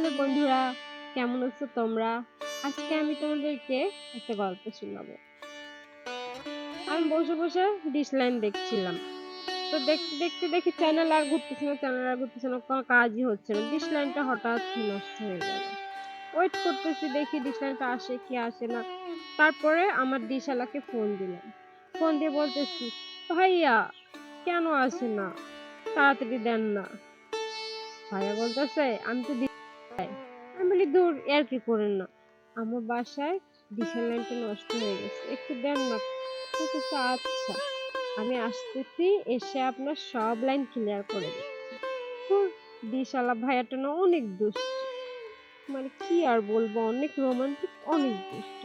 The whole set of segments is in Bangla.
হ্যালো বন্ধুরা, কেমন আছো তোমরা? আজকে আমি তোমাদেরকে একটা গল্প শোনাবো। আমি বসে বসে ডিশ লাইন দেখছিলাম। তো দেখতে দেখতে দেখি চ্যানেল আর ঘুরতেছে না চ্যানেল আর ঘুরতেছে না, কোনো কাজই হচ্ছে না। ডিশ লাইনটা হঠাৎ নষ্ট হয়ে গেল। ওয়েট করতেছি, দেখি ডিশ লাইনটা আসে কি আসে না। তারপরে আমার ডিশালাকে ফোন দিলাম। ফোন দিয়ে বলতেছি, ভাইয়া, কেন আসে না? তাড়াতাড়ি দেন না। ভাইয়া বলতেছে, আমি তো দূর আর কি করেন না। আমার বাসায় ডিশের লাইনটা নষ্ট হয়ে গেছে। একটু দেন না। বলতেছে আচ্ছা আমি আসতেছি, এসে আপনার সব লাইন ক্লিয়ার করে দিচ্ছি। দিশালা ভাইয়াটা না অনেক দুষ্ট। মানে কি আর বলব, অনেক রোমান্টিক অনেক দুষ্ট।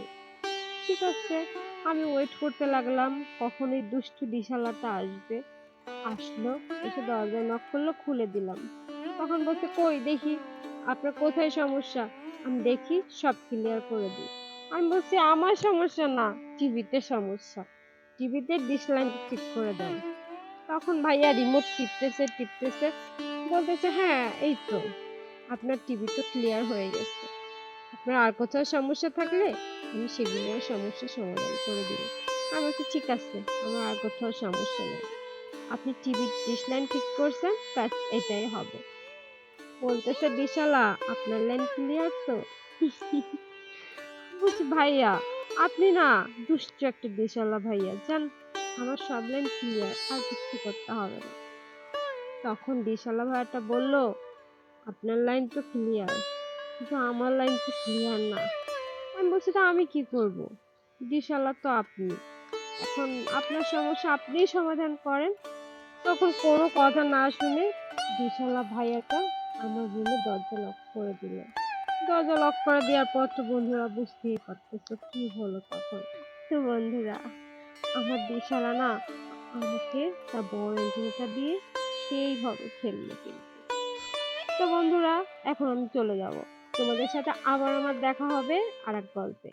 ঠিক আছে, আমি ওয়েট করতে লাগলাম কখন এই দুষ্টু দিশালাটা আসবে। আসলো, এসে দরজা নক করল, খুলে দিলাম। তখন বলছে, কই দেখি? আপনার কোথায় সমস্যা? আমি দেখি, সব ক্লিয়ার করে দিই। আমি বলছি, আমার সমস্যা না টিভিতে সমস্যা। টিভিতে ডিশ লাইন ঠিক করে দেন। তখন ভাইয়া রিমোট টিপতেছে টিপতেছে। বলতেছে হ্যাঁ এই তো। আপনার টিভি তো ক্লিয়ার হয়ে গেছে। আপনার আর কোথাও সমস্যা থাকলে আমি সেগুলোর সমস্যার সমাধান করে দিব। আমি বলছি, ঠিক আছে, আমার আর কোথাও সমস্যা নেই। আপনি টিভির ডিশ লাইন ঠিক করছেন, ব্যাস, এটাই হবে। বলতেছে বিশালা, আপনার লাইন ক্লিয়ার তো? বলছি, ভাইয়া, আপনি না দুষ্ট একটা বিশালা ভাইয়া, জান, আমার সব লাইন ক্লিয়ার আর কিছু করতে হবে না। তখন বিশালা ভাইয়াটা বলল, আপনার লাইন তো ক্লিয়ার কিন্তু আমার লাইন তো ক্লিয়ার না। আমি বলছি, তা আমি কি করব? বিশালা তো আপনি। এখন আপনার সমস্যা আপনিই সমাধান করেন। তখন কোনো কথা না শুনে বিশালা ভাইয়াটা আমার রুমে দরজা লক করে দিল। দরজা লক করে দেওয়ার পর তো বন্ধুরা বুঝতেই পারতেছো কি হলো তখন। তো বন্ধুরা, আমার দিশালা না আমাকে তার বড় অ্যান্টিনাটা দিয়ে সেইভাবে খেললো কিন্তু। তো বন্ধুরা, এখন আমি চলে যাব। তোমাদের সাথে আবার আমার দেখা হবে আর এক গল্পে।